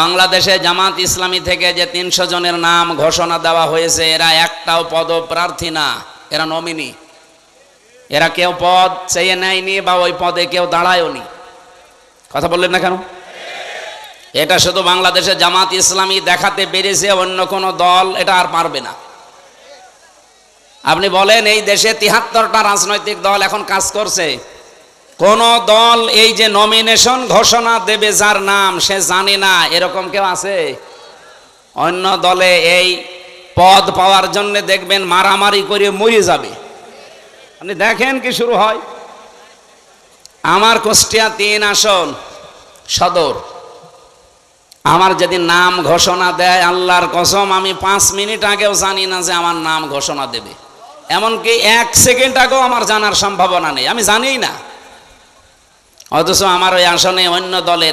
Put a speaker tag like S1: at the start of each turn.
S1: বাংলাদেশে জামাত ইসলামী থেকে যে তিনশো জনের নাম ঘোষণা দেওয়া হয়েছে, এরা একটাও পদপ্রার্থী না। এরা নমিনি। এরা কেউ পদ চেয়ে নেয়নি বা ওই পদে কেউ দাঁড়ায়ওনি কথা বললেন না কেন? এটা শুধু বাংলাদেশে জামাত ইসলামী দেখাতে পেরেছে, অন্য কোনো দল এটা আর পারবে না। আপনি বলেন এই দেশে তিহাত্তরটা রাজনৈতিক দল এখন কাজ করছে। কোন দল এই যে নমিনেশন ঘোষণা দেবে যার নাম, সে জানে না, এরকম কেউ আছে? অন্য দলে এই পদ পাওয়ার জন্য দেখবেন মারামারি করে মরে যাবে। আপনি দেখেন কি শুরু হয়? আমার কুষ্টিয়া তিন আসন, সদর। আমার যদি নাম ঘোষণা দেয় আল্লাহর কসম, আমি পাঁচ মিনিট আগেও জানি না যে আমার নাম ঘোষণা দেবে। এমনকি এক সেকেন্ড আগেও আমার জানার সম্ভাবনা নেই, আমি জানিই না। অথচ আমার ওই আসনে অন্য দলের